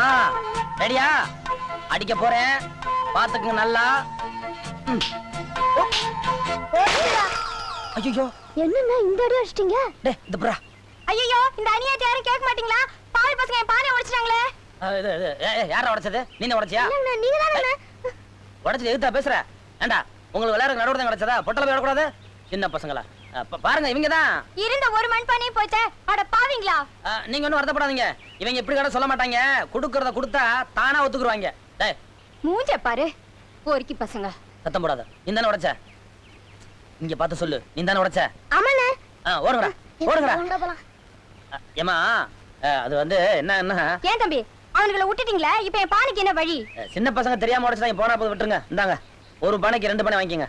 ஆ ரெடியா? அடிக்க போறேன். பாத்துக்குங்க நல்லா. ஐயோ என்னண்ணா இந்த அடி அடிச்சிட்டீங்க? டே இந்த புறா. ஐயோ இந்த அநியாயத்தை யாரும் கேட்க மாட்டீங்களா? பாவி பசங்க என் பானை உடைச்சிட்டாங்களே. யாரா உடைச்சது? நீங்க உடைச்சியா? நீங்க தானே உடைச்சது எதுத்தா பேசுற? ஏண்டா உங்களுக்கு விளையாட நடுவுல தான் கிடைச்சதா? பொட்டல போய் விடக்கூடாது? சின்ன பசங்களா. பாருங்க இவங்க தான் இருந்த ஒரு மண் பானையும் போச்சே. அட பாவீங்களா? நீங்க ஒன்றும் வருத்தப்படாதீங்க. இவங்க இப்படி கடை சொல்ல மாட்டாங்க. கொடுக்கறத கொடுத்தா தானா ஒத்துக்குருவாங்க. டேய் மூஞ்ச பாரு. போரிக்கி பசங்க. சத்தம் போடாத. நீ தானே உடைச்ச? இங்க பார்த்து சொல்லு. நீ தானே உடைச்ச? ஆமாண்ணே. ஓடுங்கடா. ஓடுங்கடா. அ, அது வந்து என்ன என்ன? ஏன் தம்பி அவனுங்களை விட்டுட்டீங்களே? இப்ப என் பானைக்கு என்ன வழி? சின்ன பசங்க தெரியாம உடைச்சிட்டாங்க. போனா போது விட்டுருங்க. இந்தாங்க. ஒரு பானைக்கு ரெண்டு பானை வாங்கிக்கோங்க.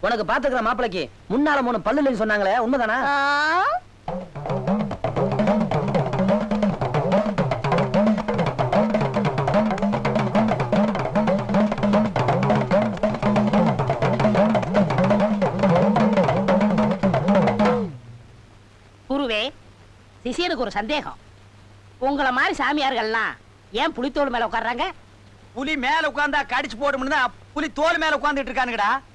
உனக்கு பாத்துக்கிற மாப்பிளைக்கு முன்னால மூணு பல்லு இல்லைன்னு சொன்னாங்களே உண்மைதானா? குருவே சிஷியனுக்கு ஒரு சந்தேகம். உங்கள மாதிரி சாமியார்கள்லாம் ஏன் புலித்தோல் மேல உட்கார்றாங்க? புலி மேல உட்கார்ந்தா கடிச்சு போடும்னு தான் புலி தோல் மேல உட்கார்ந்துட்டு இருக்கானுங்கடா.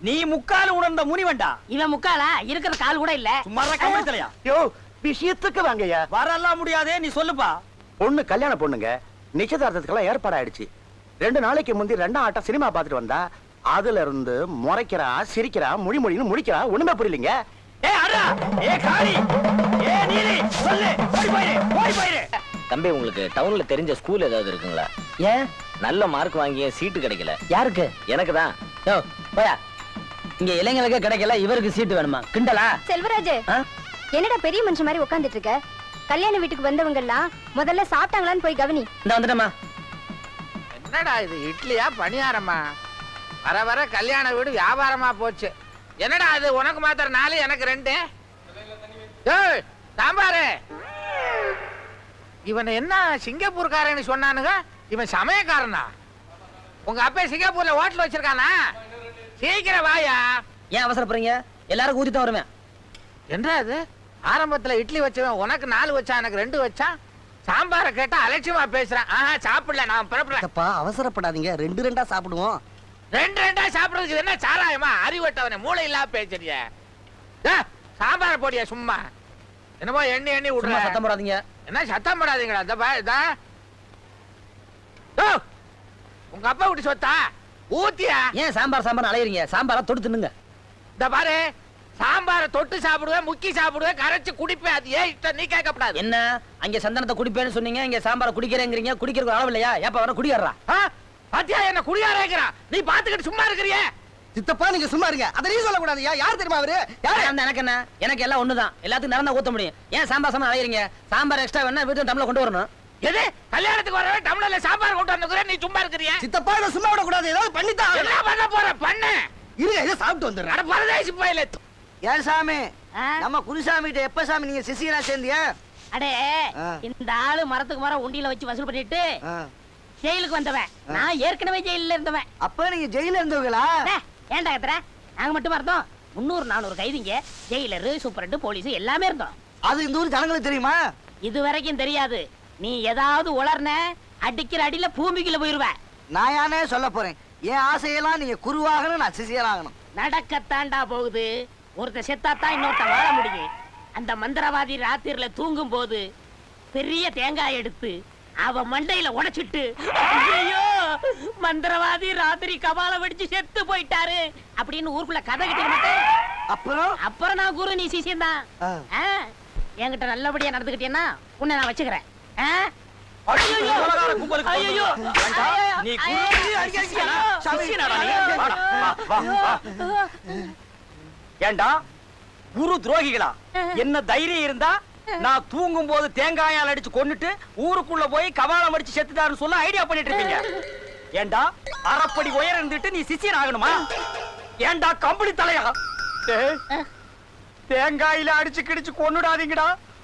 நீ முக்கால உணர்ந்த முனிவன்டா. இவன் முக்காலா? இருக்கிற கால் கூட இல்ல. சும்மா கம்பித்தலையா யோ விஷயத்துக்கு வாங்கய்யா. வரலாம் முடியாதே நீ சொல்லுப்பா. பொண்ணு கல்யாண பொண்ணுங்க நிச்சயதார்த்தத்துக்கெல்லாம் ஏற்பாடு ஆயிடுச்சு. ரெண்டு நாளைக்கு முந்தி ரெண்டாம் ஆட்டம் சினிமா பார்த்துட்டு வந்தா அதுல இருந்து முறைக்கிறா சிரிக்கிறா மொழி மொழின்னு முடிக்கிறா ஒண்ணுமே புரியலீங்க. ஏ அடா ஏ காளி! ஏ நீலி! சொல்லு! ஓடி போயிரு! ஓடி போயிரு! தம்பி உங்களுக்கு டவுன்ல தெரிஞ்ச ஸ்கூல் ஏதாவது இருக்குங்களா? ஏன்? நல்ல மார்க் வாங்கிய சீட்டு கிடைக்கல. யாருக்கு? எனக்கு தான். யோ போயா. இங்க இளைஞர்களுக்கே கிடைக்கல இவருக்கு சீட்டு வேணுமா? கிண்டலா? செல்வராஜ்? என்னடா பெரிய மனுஷன் மாதிரி உட்கார்ந்துட்டு இருக்க கல்யாண வீட்டுக்கு வந்தவங்க எல்லாம் முதல்ல சாப்பிட்டாங்களான்னு போய் கவனி. இந்த வந்துட்டமா என்னடா இது இட்லியா பணியாரமா? வர வர கல்யாண வீடு வியாபாரமா போச்சு. என்னடா இது உனக்கு மாத்திரம் நாலு எனக்கு ரெண்டு? ஏய், சாம்பாரு. இவன் என்ன சிங்கப்பூர்காரன்னு சொன்னானுங்க? இவன் சமயக்காரனா? உங்க அப்பா சிங்கப்பூர்ல ஹோட்டல் வச்சிருக்கானா? சீக்கிரம் வாயா. ஏன் அவசரப்படுறீங்க? எல்லாரும் ஊத்தி தான் வருவேன் என்ன அது? ஆரம்பத்துல இட்லி வச்சவன் உனக்கு நாலு வச்சான் எனக்கு ரெண்டு வச்சான் சாம்பாரை கேட்டா அலட்சியமா பேசுறேன். ஆஹா சாப்பிடல நான் புறப்படுறேன் அப்பா அவசரப்படாதீங்க. ரெண்டு ரெண்டா சாப்பிடுவோம். ரெண்டு ரெண்டா சாப்பிடுறதுக்கு என்ன சாராயமா? அறிவட்டவனே மூளை இல்லாம பேசுறிய. சாம்பார் போடியா சும்மா. என்னமோ எண்ணி எண்ணி விடுற. சத்தம் போடாதீங்க. என்ன சத்தம் போடாதீங்களா? இந்த பா இதா. உங்க அப்பா விட்டு சொத்தா? ஊத்தியா? ஏன் சாம்பார் சாம்பார் அலையறீங்க? சாம்பாரா தொட்டு தின்னுங்க இந்த பாரு சாம்பாரை தொட்டு சாப்பிடுவேன் முக்கி சாப்பிடுவேன் கரைச்சு குடிப்பேன். அது ஏன் இஷ்டம்? நீ கேட்கக்கூடாது என்ன? அங்க சந்தனத்தை குடிப்பேன்னு சொன்னீங்க இங்க சாம்பாரை குடிக்கிறேங்கிறீங்க குடிக்கிறதுக்கு அளவு இல்லையா? ஏப்பா வர குடிக்கிறா ஆ? பாத்தியா என்ன குடியாரேங்கிறான் நீ பாத்துக்கிட்டு சும்மா இருக்கிறியே. சித்தப்பா நீங்க சும்மா இருங்க. அதை நீ சொல்லக்கூடாதுயா யார் தெரியுமா அவரு? யாரு? எனக்கு என்ன? எனக்கு எல்லாம் ஒண்ணுதான். எல்லாத்துக்கும் நடந்தா ஊத்த முடியும். ஏன் சாம்பார் சாம்பார் அலையறீங்க? சாம்பார் எக்ஸ்ட்ரா வேணா வீட்டு டம்ளர் கொண்டு வரணும். எது? கல்யாணத்துக்கு வரவே டம்ளர்ல சாம்பார் கொண்டு வந்துக்கிறேன் நீ சும்மா இருக்கிறியே? சித்தப்பா இதை சும்மா விடக்கூடாது. ஏதாவது பண்ணித்தான். என்ன பண்ண போற? பண்ணு. இருங்க இதை சாப்பிட்டு வந்துடுறேன். அட பரதேசி போயில. ஏன் சாமி? நம்ம குருசாமி கிட்ட எப்ப சாமி நீங்க சிசியரா சேர்ந்தியா? அடே. இந்த ஆளு மரத்துக்கு மரம் உண்டியில வச்சு வசூல் பண்ணிட்டு. ஜெயிலுக்கு வந்தவன். நான் ஏற்கனவே ஜெயில இருந்தவன். அப்ப நீங்க ஜெயில இருந்தவங்களா? ஏன்டா கத்துற? நாங்க மட்டுமா இருந்தோம் முன்னூறு நானூறு கைதிங்க ஜெயிலரு சூப்பரண்டு போலீஸ் எல்லாமே இருந்தோம். அது இந்த ஊர் ஜனங்களுக்கு தெரியுமா? இது வரைக்கும் தெரியாது. நீ ஏதாவது உளர்ன அடிக்கிற அடியில பூமிக்குள்ள போயிருவ. நான் யானே சொல்ல போறேன். என் ஆசையெல்லாம் நீங்க குருவாகணும் நான் சிசியராகணும். நடக்கத்தாண்டா போகுது. ஒருத்தன் செத்தாத்தான் இன்னொருத்தன் வாழ முடியும். அந்த மந்திரவாதி ராத்திரில தூங்கும் போது பெரிய தேங்காய் எடுத்து அவ மண்டையில உடைச்சிட்டு ஐயோ மந்திரவாதி ராத்திரி கபால வெடிச்சு செத்து போயிட்டாரு அப்படின்னு ஊருக்குள்ள கதை கிட்ட மாட்டேன் அப்புறம்? அப்புறம் நான் குரு நீ சிசியம் தான். ஆ. என்கிட்ட நல்லபடியா நடந்துக்கிட்டேன்னா உன்னை நான் வச்சுக்கிறேன். ஏண்டா, குரு துரோகிகளா? என்ன தைரியம் இருந்தா நான் தூங்கும் போது தேங்காயால் அடிச்சு கொன்னுட்டு ஊருக்குள்ள போய் கபாலம் அடிச்சு செத்துட்டாருன்னு சொல்ல ஐடியா பண்ணிட்டு இருக்கீங்க. ஏண்டா? அரைப்படி உயரம் இருந்துட்டு நீ சிசியன் ஆகணுமா? ஏண்டா கம்பளி தலையா? தேங்காயில அடிச்சு கிடிச்சு கொன்னுடாதீங்கடா.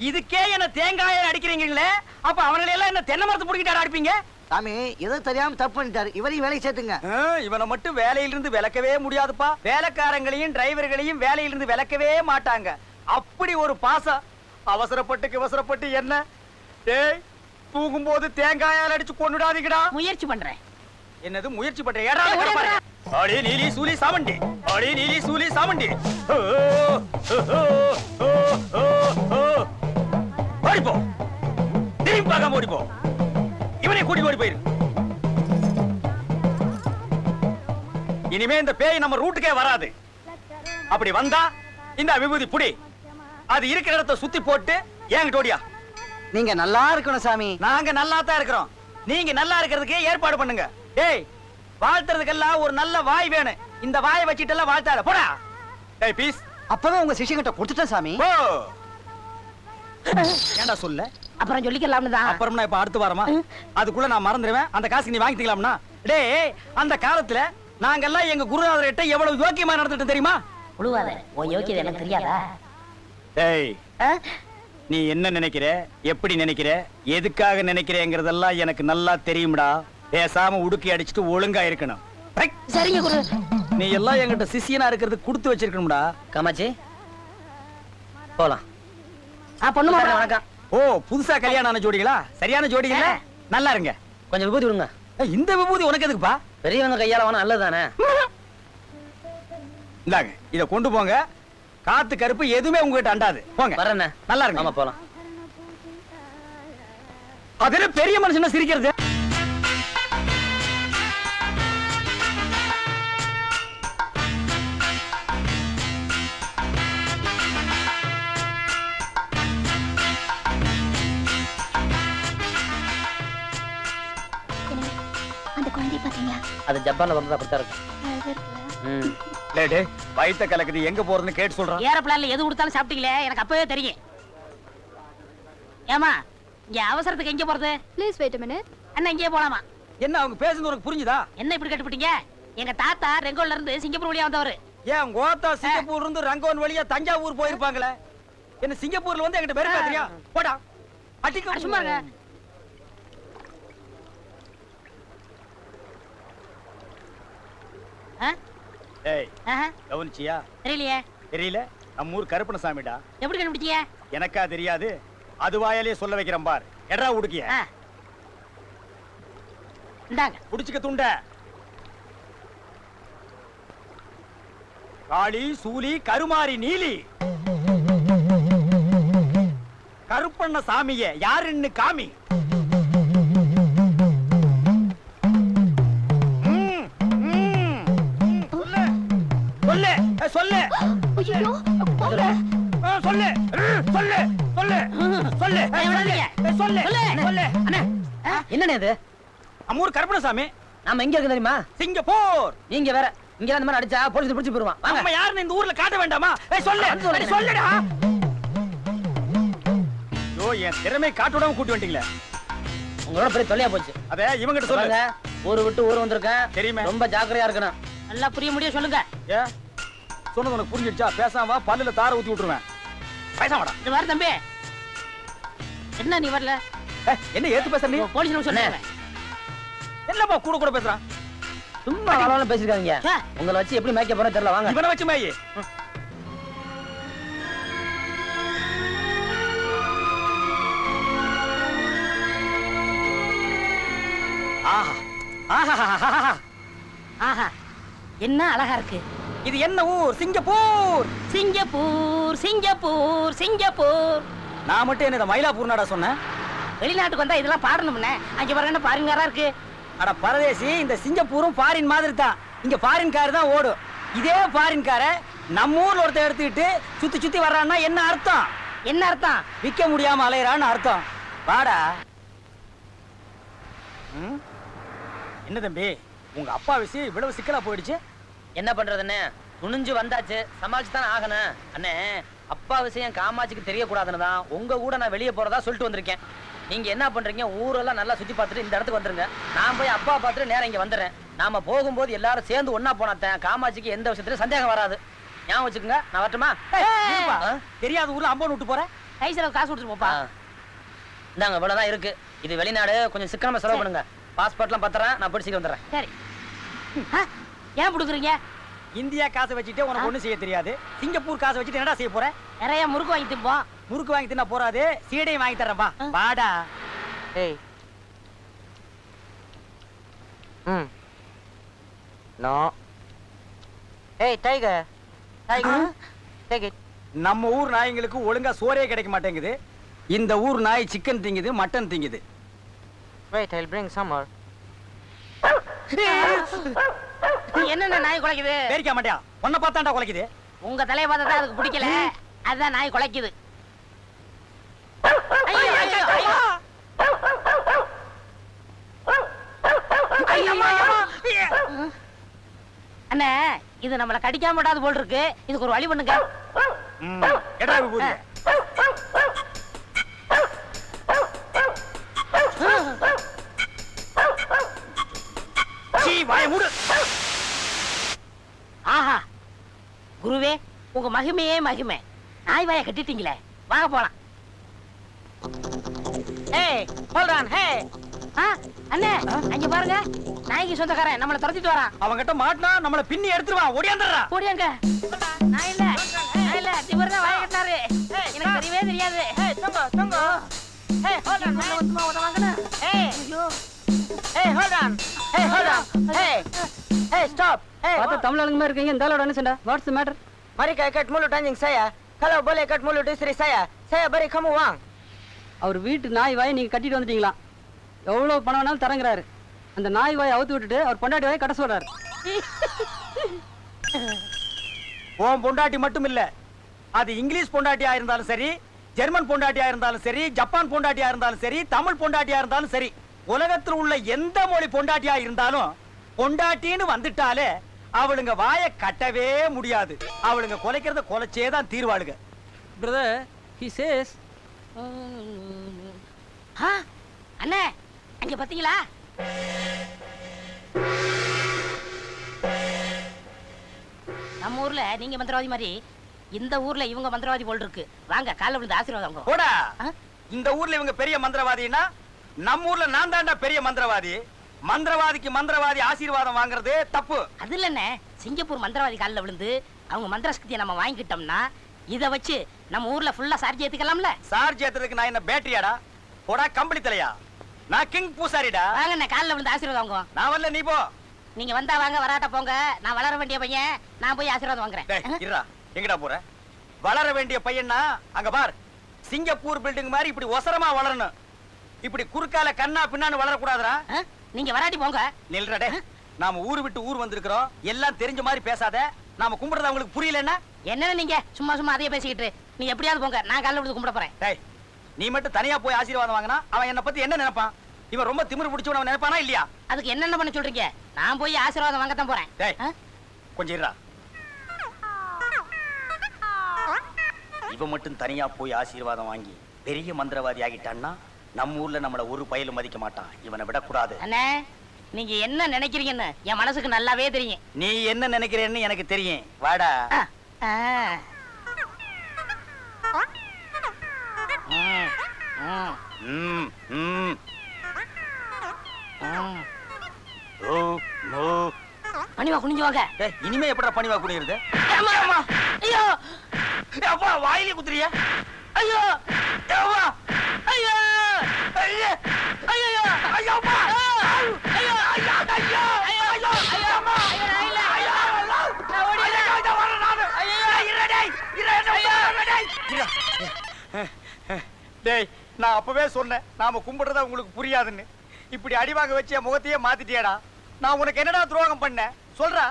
இதுக்கே என்ன தேங்காயை அடிக்கிறீங்களே? அப்ப அவங்களை எல்லாம் என்ன தென்னை மரத்து பிடிக்கிட்டாரா அடிப்பீங்க? சாமி ஏதோ தெரியாம தப்பு பண்ணிட்டாரு. இவரையும் வேலைக்கு சேர்த்துங்க. ஆ, இவனை மட்டும் வேலையிலிருந்து விலக்கவே முடியாதுப்பா. வேலைக்காரங்களையும் டிரைவர்களையும் வேலையிலிருந்து விலக்கவே மாட்டாங்க. அப்படி ஒரு பாசம். அவசரப்பட்டு அவசரப்பட்டு என்ன? டேய் தூங்கும்போது தேங்காயால் அடிச்சு கொண்டுடாதீங்கடா முயற்சி பண்றேன். என்னது முயற்சி பண்ற ஏடா. அடி நீலி சூலி சாமண்டி. அடி நீலி சூலி சாமண்டி. ஓ, ஓ, ஓ, ஓ, ஓ, ஓ. ஓடிப்போ திரும்பி பார்க்காம ஓடிப்போ இவனை கூட்டி ஓடி போயிரு. இனிமே இந்த பேய் நம்ம ரூட்டுக்கே வராது. அப்படி வந்தா இந்த விபூதி புடி. அது இருக்கிற இடத்த சுத்தி போட்டு என்கிட்ட ஓடியா. நீங்க நல்லா இருக்கணும் சாமி. நாங்க நல்லா தான் இருக்கிறோம். நீங்க நல்லா இருக்கிறதுக்கு ஏற்பாடு பண்ணுங்க. ஏய் வாழ்த்துறதுக்கெல்லாம் ஒரு நல்ல வாய் வேணும். இந்த வாயை வச்சிட்டு எல்லாம் வாழ்த்தாத. போடா. ஏய் பீஸ் அப்பவே உங்க சிஷியங்கிட்ட கொடுத்துட்டேன் சாமி. போ. ஏன்டா சொல்ல? அப்புறம் சொல்லிக்கலாம்னு தான். அப்புறம் நான் இப்ப அடுத்து வாரமா? அதுக்குள்ள நான் மறந்துடுவேன் அந்த காசுக்கு நீ வாங்கிக்கலாம்னா டேய் அந்த காலத்துல நாங்கெல்லாம் எங்க குருநாதர்கிட்ட எவ்வளவு யோக்கியமா நடந்துட்டு தெரியுமா? உழுவாத. உன் யோக்கியது எனக்கு தெரியாதா? டேய் நீ என்ன நினைக்கிற? எப்படி நினைக்கிற? எதுக்காக நினைக்கிறேங்கிறதெல்லாம் எனக்கு நல்லா தெரியும்டா. பேசாம உடுக்கி அடிச்சுட்டு ஒழுங்கா இருக்கணும்! சரிங்க குரு. நீ எல்லாம் என்கிட்ட சிஷியனா இருக்கிறது கொடுத்து வச்சிருக்கணும்டா. காமாச்சி போலாம். ஆ பொண்ணு வணக்கம். ஓ புதுசா கல்யாணம் ஆன ஜோடிகளா? சரியான ஜோடிகளா? நல்லா இருங்க. கொஞ்சம் விபூதி விடுங்க இந்த விபூதி உனக்கு எதுக்குப்பா? பெரியவங்க கையால வேணா நல்லதுதானே? இந்தாங்க இத கொண்டு போங்க. காத்து கருப்பு எதுவுமே உங்ககிட்ட அண்டாது. போங்க. வரேண்ணே நல்லா இருங்க. ஆமா போலாம். அதுல பெரிய மனுஷன சிரிக்கிறது? அது ஜப்பான்ல வந்ததா அப்படித்தான் இருக்கு அழகா இருக்குல்ல ம். லேடு வயித்த கலக்குது. எங்க போறதுன்னு கேட்டு சொல்றான் ஏரோப்ளான்ல எது கொடுத்தாலும் சாப்பிட்டீங்களே? எனக்கு அப்பவே தெரியும். ஏமா இங்க அவசரத்துக்கு எங்க போறது? Please wait minute. அண்ணா இங்கே போலாமா? என்ன அவங்க பேசுறது உனக்கு புரிஞ்சுதா? என்ன இப்படி கட்டுப்பிட்டீங்க? எங்க தாத்தா ரெங்கோல்ல இருந்து சிங்கப்பூர் வழியா வந்தவரு. ஏன் கோத்தா சிங்கப்பூர்ல இருந்து ரங்கோன் வழியா தஞ்சாவூர் போயிருப்பாங்களே? என்ன சிங்கப்பூர்ல வந்து என்கிட்ட பேரு பேசுறியா போடா. அடிக்க அட, சும்மா இருங்க. ஆ? ஏய் கவனிச்சியா? தெரியலையே. தெரியல? நம்ம ஊர் கருப்பணசாமிடா எப்படி கண்டுபிடிச்சீங்க எனக்கா தெரியாது. அது வாயாலே சொல்ல வைக்கிறேன் பார். எடா உடுக்கிய. இந்தாங்க. புடிச்சுக்க துண்ட. காளி சூலி கருமாரி நீலி. கருப்பண்ண சாமிய யாருன்னு காமி. சொல்லு. ம், சொல்லு சொல்லு. சொல்லு. ஏ, ஏய், சொல்லு. விடாதீங்க. ஏ, சொல்லு. சொல்லு. அண்ணே என்னண்ணே இது? அம்மூர் கருப்பணசாமி. நாம எங்க இருக்கு தெரியுமா? சிங்கப்பூர். நீங்க வேற. இங்க அந்த மாதிரி அடிச்சா போலீஸ் பிடிச்சு போயிருவான் வாங்க. நம்ம யாருன்னு இந்த ஊர்ல காட்ட வேண்டாமா? ஏய் சொல்லு. சொல்லுடா. ஐயோ என் திறமை காட்ட விடாம கூட்டி வந்துட்டீங்களே. உங்களோட பெரிய தொல்லையா போச்சு. அத இவங்கிட்ட சொல்லுங்க ஊரு விட்டு ஊர் வந்திருக்கேன். தெரியுமே. ரொம்ப ஜாக்கிரதையா இருக்கணும். நல்லா புரிய முடியும் சொல்லுங்க. ஏ? சொன்னது உனக்கு புரிஞ்சிடுச்சா? பேசாம வா, பல்லுல தார ஊத்தி விட்டுருவேன். பேசாமடா. இது வர தம்பி. என்ன நீ வரல? என்ன ஏத்து பேசுற நீ? போலீஸ் நம்ம. சொல்லுங்க என்னப்பா கூட கூட பேசுறான் சும்மா அளவுல பேசிருக்காங்க. உங்களை வச்சு எப்படி மேய்க்க போறேன் தெரியல வாங்க. இவனை வச்சு மேயி. ஆஹா. ஆஹா. ஆஹா. என்ன அழகா இருக்கு. இது என்ன ஊர்? சிங்கப்பூர். சிங்கப்பூர் சிங்கப்பூர் சிங்கப்பூர். நான் மட்டும் என்ன மயிலாப்பூர் நாடா சொன்னேன். வெளிநாட்டுக்கு வந்தா இதெல்லாம் பாடணும்னே. அங்க பாருங்க பாருங்காரா இருக்கு. அட பரதேசி இந்த சிங்கப்பூரும் ஃபாரின் மாதிரி தான் இங்க ஃபாரின் கார் தான் ஓடும். இதே ஃபாரின் காரை நம்ம ஊர்ல ஒருத்தன் எடுத்துக்கிட்டு சுத்தி சுத்தி வர்றான்னா என்ன அர்த்தம்? என்ன அர்த்தம்? விக்க முடியாம அலையறான்னு அர்த்தம். வாடா? என்ன தம்பி உங்க அப்பா விஷயம் இவ்வளவு சிக்கலா போயிடுச்சு? என்ன பண்றதுண்ணே துணிஞ்சு வந்தாச்சு. சமாளிச்சு தானே ஆகணும். அண்ணே அப்பா விஷயம் காமாட்சிக்கு தெரியக்கூடாதுன்னு தான் உங்க கூட நான் வெளியே போறதா சொல்லிட்டு வந்திருக்கேன். நீங்க என்ன பண்றீங்க? ஊரெல்லாம் நல்லா சுத்தி பார்த்துட்டு இந்த இடத்துக்கு வந்துருங்க. நான் போய் அப்பா பார்த்துட்டு நேரம் இங்க வந்துடுறேன். நாம போகும்போது எல்லாரும் சேர்ந்து ஒண்ணா போனாத்தேன் காமாட்சிக்கு எந்த விஷயத்துலயும் சந்தேகம் வராது. ஞாபகம் வச்சுக்கோங்க. நான் வரட்டுமா? தெரியாத ஊர்ல அம்பன் விட்டு போற? கை செலவு காசு கொடுத்துட்டு போப்பா. இந்தாங்க இவ்வளவுதான் இருக்கு. இது வெளிநாடு. கொஞ்சம் சிக்கனமா செலவு பண்ணுங்க. பாஸ்போர்ட்லாம் பத்திரம் நான் சீக்கிரம் வந்துடுறேன். சரி. ஏன் கொடுக்குறீங்க இந்தியா காசை வச்சுட்டே உனக்கு ஒண்ணும் செய்ய தெரியாது. சிங்கப்பூர் காசை வச்சுட்டு என்னடா செய்ய போற? நிறைய முறுக்கு வாங்கி திம்போம் முறுக்கு வாங்கி தின்னா போறாது. சீடையும் வாங்கி தரேன் வா. ஆ. வாடா. ஏய். ம். நோ. ஏய் டைகர் டைகர் டேக் இட் நம்ம ஊர் நாய்ங்களுக்கு ஒழுங்கா சோறே கிடைக்க மாட்டேங்குது. இந்த ஊர் நாய் சிக்கன் திங்குது மட்டன் திங்குது. வெயிட் ஐ பிரிங் சம்மர் என்னென்ன நாய் குலைக்குது? பேரிக்க மாட்டியா? உன்னை பார்த்தாண்டா குலைக்குது. உங்க தலைய பார்த்தா அதுக்கு பிடிக்கல. அதுதான் நாய் குலைக்குது. அண்ணே இது நம்மள கடிக்காம விடாது போல் இருக்கு. இதுக்கு ஒரு வழி பண்ணுங்க. குருவே உங்க மகிமையே மகிமை. நாய் வாயை கட்டிட்டீங்களே வாங்க போலாம். ஏய் ஹோல்ட் ஆன் ஹே அண்ணே அங்க பாருங்க. நாய்க்கு சொந்தக்காரன் நம்மள துரத்திட்டு வரான். அவன்கிட்ட மாட்டினா நம்மள பின்னி எடுத்துருவான் ஓடியாந்துடுறா. போடியாங்க நான் இல்ல நான் இல்ல இவர் தான் வாய கட்டினாரு. எனக்கு தெரியவே தெரியாது. ஏய் தங்க தங்க. ஏய் ஹோல்ட் ஆன் வந்து வாங்கணும் ஏய். ஐயோ. ஏய் ஹோல்ட் ஆன் ஏய் ஹோல்ட் ஆன் ஏய். ஏய் ஸ்டாப் ஏய் பார்த்தா தமிழ் ஆளுங்க மாதிரி இருக்கீங்க இந்த ஆளோட என்ன what's matter Mari kay kat mulut anjing saya. Kalau boleh kat mulut istri saya, saya beri kamu uang. அவர் வீட்டு நாய் வாயை நீங்க கட்டிட்டு வந்துட்டீங்களா? எவ்வளவு பணம் வேணாலும் தரங்குறாரு. அந்த நாய் வாயை அவுத்து விட்டுட்டு அவர் பொண்டாட்டி வாயை கட்ட சொல்றாரு. உன் பொண்டாட்டி மட்டும் இல்ல அது இங்கிலீஷ் பொண்டாட்டியா இருந்தாலும் சரி ஜெர்மன் பொண்டாட்டியா இருந்தாலும் சரி ஜப்பான் பொண்டாட்டியா இருந்தாலும் சரி தமிழ் பொண்டாட்டியா இருந்தாலும் சரி உலகத்தில் உள்ள எந்த மொழி பொண்டாட்டியா இருந்தாலும் பொண்டாட்டின்னு வந்துட்டாலே அவளுங்க வாயை கட்டவே முடியாது. அவளுங்க குலைக்கிறத குலைச்சே தான் தீர்வாளுங்க. பிரதர் ஹி சேஸ் ஆ, அண்ணே அங்க பாத்தீங்களா? நம்ம ஊர்ல நீங்க மந்திரவாதி மாதிரி இந்த ஊர்ல இவங்க மந்திரவாதி போல் இருக்கு. வாங்க காலைல விழுந்து ஆசீர்வாதம் வாங்க. போடா? இந்த ஊர்ல இவங்க பெரிய மந்திரவாதின்னா நம்ம ஊர்ல நான் தான்டா பெரிய மந்திரவாதி. மந்திரவாதிக்கு மந்திரவாதி ஆசீர்வாதம் வாங்குறது தப்பு. அது இல்லண்ணே. சிங்கப்பூர் மந்திரவாதி காலில் விழுந்து அவங்க மந்திர சக்தியை நம்ம வாங்கிக்கிட்டோம்னா இதை வச்சு நம்ம ஊர்ல ஃபுல்லா சார்ஜ் ஏத்துக்கலாம்ல? சார்ஜ் ஏத்துறதுக்கு நான் என்ன பேட்டரியாடா? போடா கம்பளி தலையா? நான் கிங் பூசாரிடா. வாங்கண்ணே காலில் விழுந்து ஆசீர்வாதம் வாங்குவோம். நான் வரல நீ போ. நீங்க வந்தா வாங்க வராட்ட போங்க. நான் வளர வேண்டிய பையன் நான் போய் ஆசீர்வாதம் வாங்குறேன். இருடா. எங்கடா போற? வளர வேண்டிய பையனா அங்க பார். சிங்கப்பூர் பில்டிங் மாதிரி இப்படி ஒசரமா வளரணும். இப்படி குறுக்கால கண்ணா பின்னான்னு வளரக்கூடாதுடா. ஆ? நீங்க வராட்டி போங்க. நில்றா டே நாம ஊரு விட்டு ஊர் வந்திருக்கிறோம். எல்லாம் தெரிஞ்ச மாதிரி பேசாத. நாம கும்பிடுறது அவங்களுக்கு புரியலன்னா? என்னன்னு நீங்க? சும்மா சும்மா அதையே பேசிக்கிட்டு நீ எப்படியாவது போங்க. நான் காலைல விழுந்து கும்பிட போறேன். டேய் நீ மட்டும் தனியா போய் ஆசீர்வாதம் வாங்கினா அவன் என்ன பத்தி என்ன நினைப்பான்? இவன் ரொம்ப திமிரு பிடிச்சவன் அவன் நினைப்பானா இல்லையா? அதுக்கு என்னென்ன பண்ண சொல்றீங்க? நான் போய் ஆசீர்வாதம் வாங்கத்தான் போறேன். டேய்? கொஞ்சம் இருடா. இவன் மட்டும் தனியா போய் ஆசீர்வாதம் வாங்கி பெரிய மந்திரவாதி ஆகிட்டான்னா நம்ம ஊர்ல நம்மள ஒரு பயலும் மதிக்க மாட்டான். இவனை விடக்கூடாது. அண்ணே நீங்க என்ன நினைக்கிறீங்கன்னு என் மனசுக்கு நல்லாவே தெரியும். நீ என்ன நினைக்கிறேன்னு எனக்கு தெரியும். வாடா. பணிவா குனிஞ்சு வாங்க. இனிமே எப்படா பணிவா அம்மா. ஐயோ. வாயிலே குத்துறியா? ஐயோ. டேய் நான் அப்பவே சொன்னேன் நாம கும்பிடுறத உங்களுக்கு புரியாதுன்னு இப்படி அடி வாங்க வச்சு என் முகத்தையே மாத்திட்டியேடா நான் உனக்கு என்னடா துரோகம் பண்ணேன் சொல்றா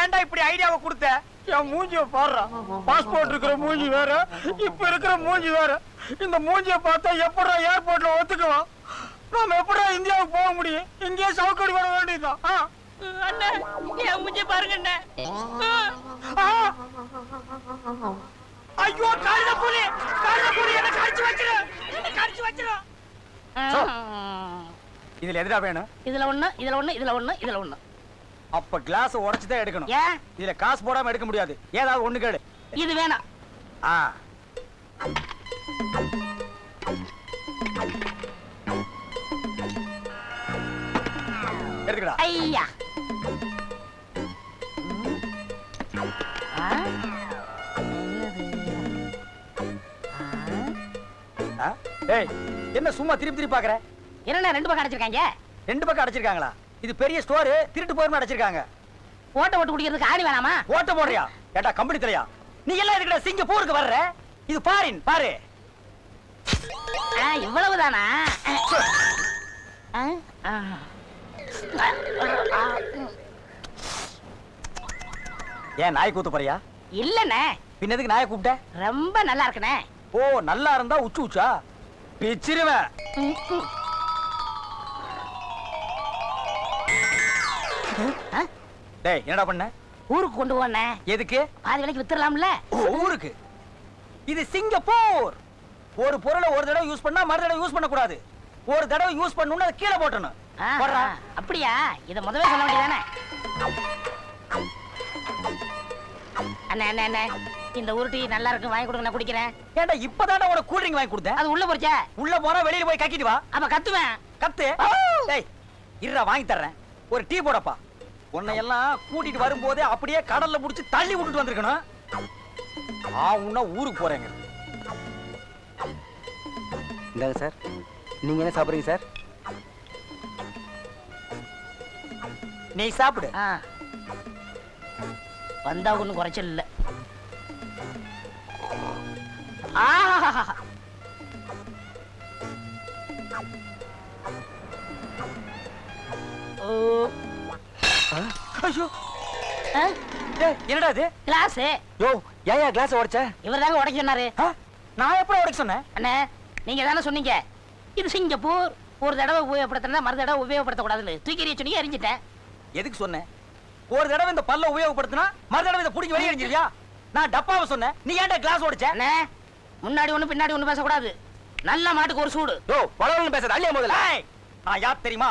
ஏன்டா இப்படி ஐடியாவை கொடுத்த என் மூஞ்சிய பாடுறா. பாஸ்போர்ட் இருக்கிற மூஞ்சி வேற இப்ப இருக்கிற மூஞ்சி வேற. இந்த மூஞ்சிய பார்த்தா எப்படா ஏர்போர்ட்ல ஒத்துக்குவான்? நாம எப்படா இந்தியாவுக்கு போக முடியும்? இங்கேயே சவுக்கடி வர வேண்டியதுதான். அண்ணே என் மூஞ்சி பாருங்க அண்ணே. ஐயோ கழுத புலி கழுத புலி என்ன கடிச்சு வச்சிரு என்ன கடிச்சு வச்சிரு. இதுல எதுடா வேணும்? இதுல ஒண்ணு இதுல ஒண்ணு இதுல ஒண்ணு இதுல ஒண்ணு. அப்ப கிளாஸ் உடைச்சு தான் எடுக்கணும். ஏன்? இதுல காசு போடாம எடுக்க முடியாது. ஏதாவது ஒண்ணு கேடு இது வேணாம். ஆ. எடுத்துக்கடா. ஐயா? ஏய் என்ன சும்மா திருப்பி திருப்பி பாக்குற? என்னண்ணே ரெண்டு பக்கம் அடைச்சிருக்காங்க? ரெண்டு பக்கம் அடைச்சிருக்காங்களா? இது பெரிய ஸ்டோர் திருட்டு போயிருமா அடைச்சிருக்காங்க. ஓட்ட ஓட்டு குடிக்கிறதுக்கு ஆணி வேணாமா? ஓட்ட போடுறியா? ஏட்டா கம்பெனி தலையா? நீ எல்லாம் எதுக்குடா சிங்கப்பூருக்கு வர்ற? இது பாரின் பாரு. இவ்வளவுதானா. ஏன் நாய் கூத்து போறியா? இல்லண்ணே. பின்னதுக்கு நாயை கூப்பிட்ட? ரொம்ப நல்லா இருக்குண்ணே. ஓ நல்லா இருந்தா உச்சு உச்சா? பிச்சிருவேன். டேய் என்னடா பண்ண? ஊருக்கு கொண்டு போனே. எதுக்கு? பாதி விலைக்கு வித்துடலாம்ல? ஊருக்கு. இது சிங்கப்பூர். ஒரு பொருளை ஒரு தடவை யூஸ் பண்ணா மறு தடவை யூஸ் பண்ண கூடாது ஒரு தடவை யூஸ் பண்ணணும்னு அதை கீழே போட்டணும். அப்படியா? இத முதவே சொல்ல வேண்டியதானே? அண்ணே அண்ணே அண்ணே இந்த உருட்டி நல்லா இருக்கு வாங்கி கொடுங்க நான் குடிக்கிறேன். ஏன்டா இப்பதான்டா உனக்கு கூல் ட்ரிங்க் வாங்கி கொடுத்தேன் அது உள்ள போச்சே. உள்ள போனா வெளியில போய் கக்கிட்டு வா. அப்ப கத்துவேன். கத்து. டேய் இருடா வாங்கி தர்றேன். ஒரு டீ போடப்பா. உன்னை எல்லாம் கூட்டிட்டு வரும்போதே அப்படியே கடல்ல புடிச்சு தள்ளி விட்டுட்டு வந்திருக்கணும். ஆ உன்ன ஊருக்கு போறேங்க. இந்தாங்க சார். நீங்க என்ன சாப்பிடுறீங்க சார்? நீ சாப்பிடு. ஆ. வந்தா ஒண்ணும் குறைச்சல் இல்ல. ஆஹா ஓ. ஐயோ. என்னடா இது? கிளாஸ். யோ ஏன் கிளாஸ் உடைச்ச? இவர் தாங்க உடைக்க சொன்னாரு. ஆ? நான் எப்பறம் உடைக்க சொன்னேன்? அண்ணே நீங்க தானே சொன்னீங்க. இது சிங்கப்பூர். ஒரு தடவை உபயோகப்படுத்தினா மறு தடவை உபயோகப்படுத்தக்கூடாதுன்னு. தூக்கி சொன்னீங்க எரிஞ்சிட்டேன் எதுக்கு சொன்னேன்? ஒரு தடவை இந்த பல்ல உபயோகப்படுத்தினா மறு தடவை இதை புடிங்க வெளியே எறிஞ்சிருவியா? நான் டப்பாவை சொன்னேன். நீ ஏன்டா கிளாஸ் உடைச்ச? அண்ணே முன்னாடி ஒண்ணு பின்னாடி ஒண்ணு பேசக்கூடாது. நல்ல மாட்டுக்கு ஒரு சூடு. யோ பழவன் பேசுறது அள்ளியா முதல்ல. ஏய், நான் யார் தெரியுமா?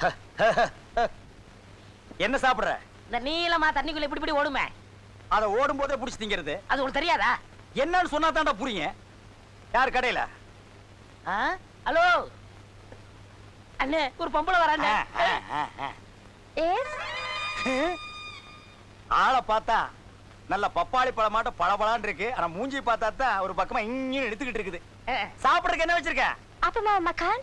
என்ன சாப்பிடுற? இந்த நீளமா தண்ணிக்குள்ள இப்படி இப்படி ஓடுமே. அத ஓடும் போதே புடிச்சு திங்கிறது. அது உனக்கு தெரியாதா? என்னன்னு சொன்னா தாண்டா புரியுங்க யார் கடையில? ஹலோ? அண்ணே ஒரு பொம்பளை எஸ் ஆளை பார்த்தா நல்ல பப்பாளி பழம் மாட்டம் பளபளான்னு இருக்கு. ஆனா மூஞ்சி பார்த்தா தான் ஒரு பக்கமா இங்கே எடுத்துக்கிட்டு இருக்குது. சாப்பிடுறதுக்கு என்ன வச்சிருக்க? அப்பமா மக்கான்?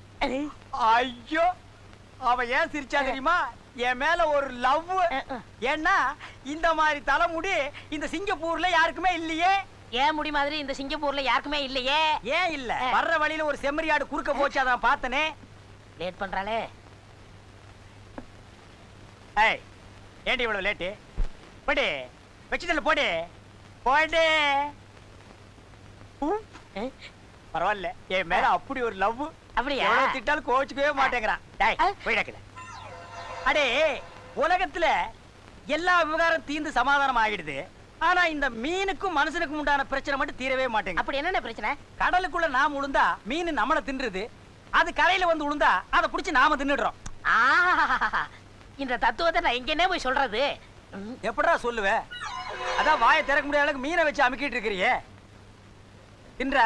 ஐயோ அவ ஏன் சிரிச்சா தெரியுமா? என் மேல ஒரு லவ் ஏன்னா இந்த மாதிரி தலைமுடி இந்த சிங்கப்பூர்ல யாருக்குமே இல்லையே. ஏன் முடி மாதிரி இந்த சிங்கப்பூர்ல யாருக்குமே இல்லையே? ஏன் இல்ல? வர்ற வழியில ஒரு செம்மறியாடு குறுக்க போச்சு அதான் பார்த்தனே. லேட் பண்றாளே. ஏய் ஏண்டி இவ்வளவு லேட்டு போடி வச்சுதல்ல போடி. போடி. பரவாயில்ல என் மேல அப்படி ஒரு லவ் அப்படியா? எவ்வளவு திட்டாலும் கோச்சுக்கவே மாட்டேங்கிறான். டேய். போயிடக்கல அடே உலகத்துல எல்லா விவகாரம் தீர்ந்து சமாதானம் ஆகிடுது. ஆனா இந்த மீனுக்கும் மனுஷனுக்கும் உண்டான பிரச்சனை மட்டும் தீரவே மாட்டேங்குது. அப்படி என்னென்ன பிரச்சனை? கடலுக்குள்ள நாம உளுந்தா மீன் நம்மள தின்றுது. அது கரையில வந்து உளுந்தா அதை புடிச்சு நாம தின்னுடுறோம். இந்த தத்துவத்தை நான் எங்கன்னே போய் சொல்றது? எப்படா சொல்லுவ? அதான் வாயை திறக்க முடியாத அளவுக்கு மீனை வச்சு அமுக்கிட்டு இருக்கிறியே. தின்றா?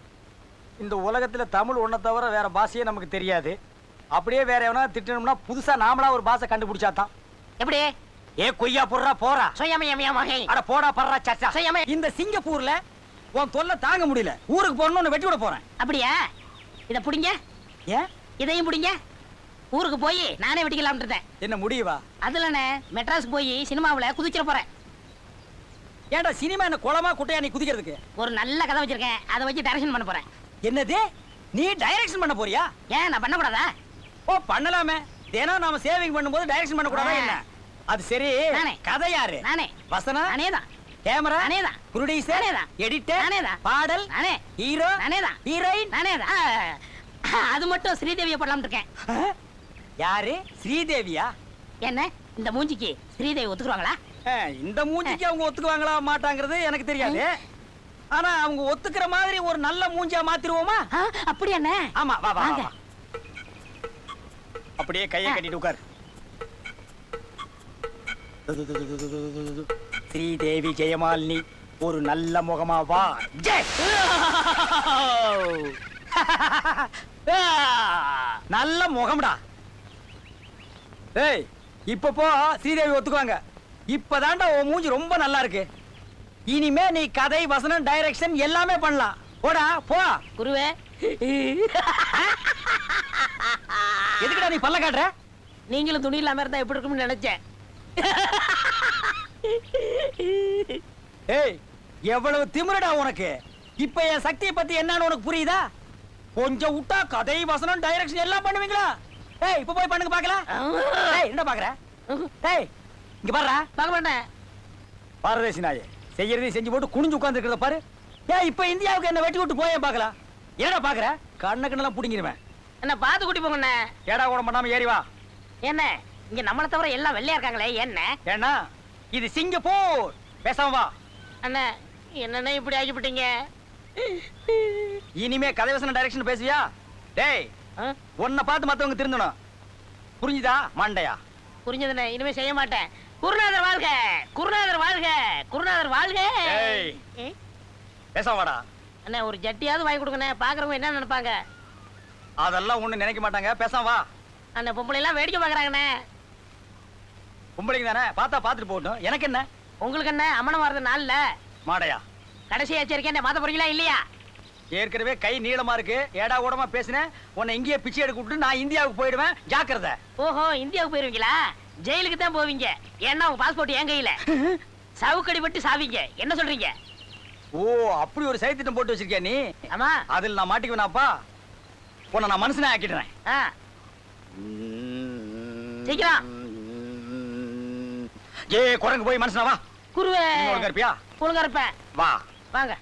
இந்த உலகத்துல தமிழ் ஒன்றை தவிர வேற பாஷையே நமக்கு தெரியாது. அப்படியே வேற எவனா திட்டணும்னா புதுசா நாமளா ஒரு பாஷை கண்டுபிடிச்சாதான். எப்படி? ஏ கொய்யா போடுறா போறா. அட போடா படுறா சச்சா. இந்த சிங்கப்பூர்ல உன் தொல்லை தாங்க முடியல. ஊருக்கு போறணும்னு வெட்டி விட போறேன். அப்படியா? இத புடிங்க. ஏன்? இதையும் புடிங்க. ஊருக்கு போய் நானே வெட்டிக்கலாம்னு இருந்தேன். என்ன முடியவா? அதுலண்ணே மெட்ராஸ் போய் சினிமாவுல குதிச்சிட போறேன். ஏன்டா சினிமா என்ன குளமா குட்டையா நீ குதிக்கிறதுக்கு? ஒரு நல்ல கதை வச்சிருக்கேன். அதை வச்சு டைரக்ஷன் பண்ண போறேன். என்னது? நீ டைரக்ஷன் பண்ண போறியா? ஏன் நான் பண்ணக்கூடாதா? ஓ பண்ணலாமே. தினம் நாம சேவிங் பண்ணும்போது டைரக்ஷன் பண்ண கூடாதா ஆ. என்ன? அது சரி. நானே. கதை யாரு? நானே. வசனா? நானே தான். கேமரா? நானே தான். ப்ரொடியூசர் நானே தான். எடிட்டர்? நானே தான். பாடல்? நானே. ஹீரோ? நானே தான். ஹீரோயின்? நானே தான். அது மட்டும் ஸ்ரீதேவியை போடலாம்னு இருக்கேன். யாரு? ஸ்ரீதேவியா? என்ன? இந்த மூஞ்சிக்கு ஸ்ரீதேவி ஒத்துக்குவாங்களா? இந்த மூஞ்சிக்கு அவங்க ஒத்துக்குவாங்களா மாட்டாங்கிறது எனக்கு தெரியாது. ஆனா அவங்க ஒத்துக்கிற மாதிரி ஒரு நல்ல மூஞ்சியா மாத்திருவோமா? அப்படியா அண்ணே? ஆமா வா வா. அப்படியே கையை. கட்டிட்டு உட்கார். ஸ்ரீதேவி ஜெயமாலினி ஒரு நல்ல முகமா வா. ஜெய்! நல்ல முகம்டா. ஏய் இப்ப போ ஸ்ரீதேவி ஒத்துக்குவாங்க. இப்பதான்டா உன் மூஞ்சி ரொம்ப நல்லா இருக்கு. இனிமே நீ கதை வசனம் டைரக்ஷன் எல்லாமே பண்ணலாம். போடா போ. குருவே. எதுக்குடா நீ பல்ல காட்டுற? நீங்களும் துணி இல்லாம இருந்தா எப்படி இருக்கும்னு நினைச்சேன். ஏய் எவ்வளவு திமிருடா உனக்கு? இப்ப என் சக்தியை பத்தி என்னன்னு உனக்கு புரியுதா? கொஞ்சம் விட்டா கதை வசனம் டைரக்ஷன் எல்லாம் பண்ணுவீங்களா? ஏய் இப்ப போய் பண்ணுங்க பாக்கலாம் ஏய் என்ன பாக்குற ஏய் இங்க பாருடா. பார்க்க மாட்டேன். பாரதேசி நாயே. செய்யறதையும் செஞ்சு போட்டு குனிஞ்சு உட்கார்ந்து பாரு. ஏய் இப்ப இந்தியாவுக்கு என்ன வெட்டி விட்டு போய் பாக்கலாம் என்னடா பாக்குற கண்ண கண்ணெல்லாம் புடிங்கிருவேன். என்ன பார்த்து கூட்டி போங்கண்ணே ஏடா கூட பண்ணாம ஏறி வா. என்ன இங்க நம்மளை தவிர எல்லாம் வெள்ளையா இருக்காங்களே என்ன? ஏன்னா இது சிங்கப்பூர். பேசாம வா. அண்ணே என்னண்ணே இப்படி ஆக்கிவிட்டீங்க இனிமே கதை வசன டைரக்ஷன் பேசுவியா? டேய்? உன்னை பார்த்து மத்தவங்க திருந்தணும். புரிஞ்சுதா மண்டையா? புரிஞ்சதுண்ணே இனிமே செய்ய மாட்டேன். குருநாதர் வாழ்க குருநாதர் வாழ்க. குருநாதர் வாழ்க? பேசாம வாடா அண்ணே ஒரு ஜட்டியாவது வாங்கி கொடுங்கண்ணே. பாக்குறவங்க என்ன நினைப்பாங்க? அதெல்லாம் ஒண்ணு நினைக்க மாட்டாங்க. பேசாம வா. அந்த பொம்பளை எல்லாம் வேடிக்கை பாக்குறாங்கண்ணே. பொம்பளைங்க தானே பார்த்தா பார்த்துட்டு போகட்டும். எனக்கு என்ன? உங்களுக்கு என்ன? அம்மனம் வர்றது நாள்ல மாடையா? கடைசி எச்சரிக்கை மாத்த போறீங்களா இல்லையா? ஏற்கனவே கை நீளமா இருக்கு. ஏடா கூடமா பேசினேன். உன்னை இங்கேயே பிச்சை எடுக்க விட்டு நான் இந்தியாவுக்கு போயிடுவேன். ஜாக்கிரதை. ஓஹோ இந்தியாவுக்கு போயிருவீங்களா? ஜெயிலுக்கு தான் போவீங்க. ஏன்னா உங்க பாஸ்போர்ட் என் கையில. சவுக்கடி பட்டு சாவீங்க. என்ன சொல்றீங்க? ஓ அப்படி ஒரு சைத்திட்டம் போட்டு வச்சிருக்கியா நீ? ஆமா. அதில் நான் மாட்டிக்குவேனாப்பா? உன்னை நான் மனுஷனே ஆக்கிடுறேன். ஆ, சீக்கிரம். ஏ குரங்கு போய் மனுஷனா வா. குருவே. இருப்பியா ஒழுங்கா இருப்பேன் வா. வாங்க.